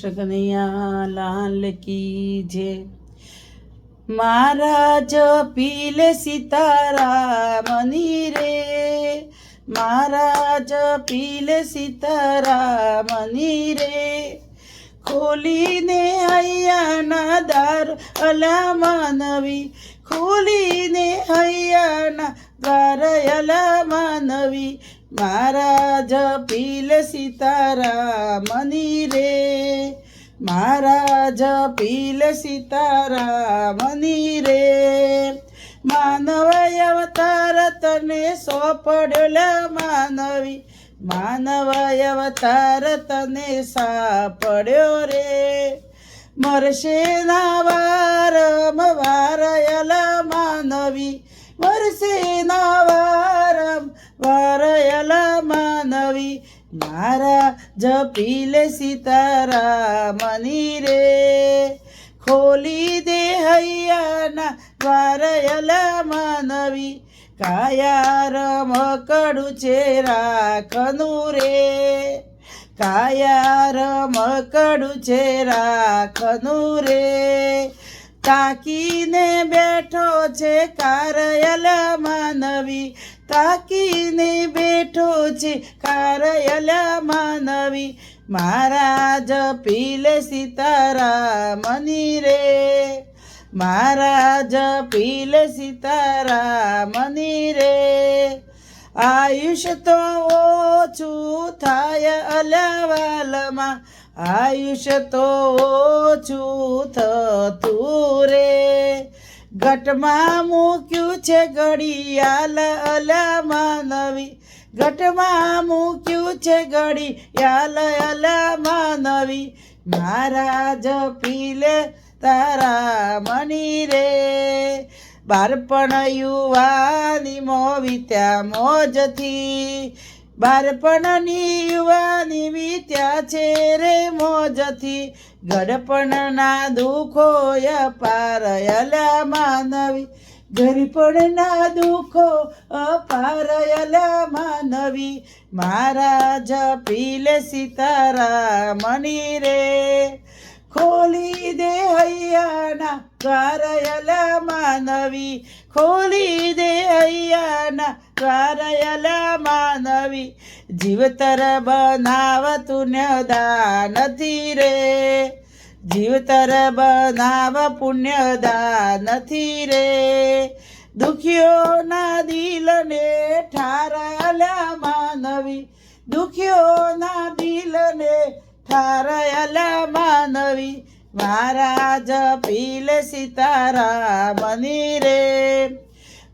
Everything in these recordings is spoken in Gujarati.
કૃષ્ણ કનૈયા લાલ કી જય. મહારાજ પીલે સીતારામની રે. મહારાજ પીલે સીતારામની રે. ખોલીને હૈયાના દાર અલા માનવી. ખોલીને હૈયાના દ્વાર અલા માનવી. મહારાજ પીલે સીતારામની રે. મહારાજ પીલે સીતારામની રે. માનવ અવતાર તને સોંપડ્યો માનવી. માનવ અવતાર તને સાપડ્યો રે. મરશે ના વારમ વારયલા માનવી. મરશે ના વારમ વારયલા માનવી, મારા જપીલે સીતારામની રે. ખોલી દે હૈયાના વારયલા માનવી, કાયા રમકડું છે રાખનું રે. કાયા રમકડું છે રાખનું રે. તાકીને બેઠો છે કારયલ માનવી તાકીને બેઠો છે કારયલા માનવી. મહારાજ પીલે સીતારામની રે. મહારાજ પીલે સીતારામની રે. આયુષ્ય તો ઓછું થાય અલવાલમાં. આયુષ્ય તો ઓછું થતું રે. ઘટમાં મૂક્યું છે ઘડિયાળ માનવી ઘટમાં મૂક્યું છે ઘડિયાળ અલા માનવી મહારાજ પીલે તારા મની રે. બાળપણ યુવાની મો વિત્યા મોજથી બાળપણની યુવાની વીત્યા છે રે મોજથી. ગડપણના દુઃખો અપારયલા માનવી. ગરીપણના દુઃખો અપારયલા માનવી. મહારાજ પીલે સીતારામની રે. ખોલી દે હૈયાના દ્વારયલા માનવી, ખોલી દે હૈયાના દ્વારયલા માનવી, જીવતર બનાવ પુણ્યદા નથી રે. જીવતર બનાવ પુણ્યદા નથી રે. દુખીઓના દિલને ઠારયલા માનવી દુખીઓના દિલને ઠારયલા માનવી મહારાજ પીલે સીતારામની રે.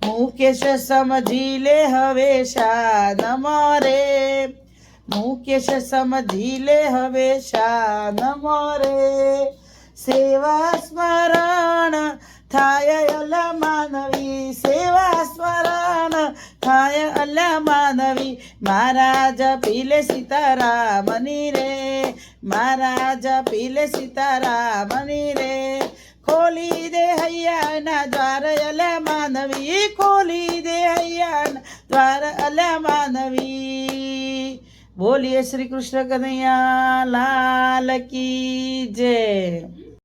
મુકેશ સમજી લે હવે શાનમ રે મુકેશ સમજી લે હવે શાનમ રે સેવા સ્મરણ થાય અલા માનવી. સેવા સ્મરણ થાય અલા માનવી. મહારાજ પીલે સીતારામની રે મહારાજ પીલે સીતારામની રે ખોલી દે હૈયાના દ્વાર અલા માનવી ખોલી દે હૈયાના દ્વાર અલા માનવી બોલીએ શ્રી કૃષ્ણ કનૈયા લાલ કી જય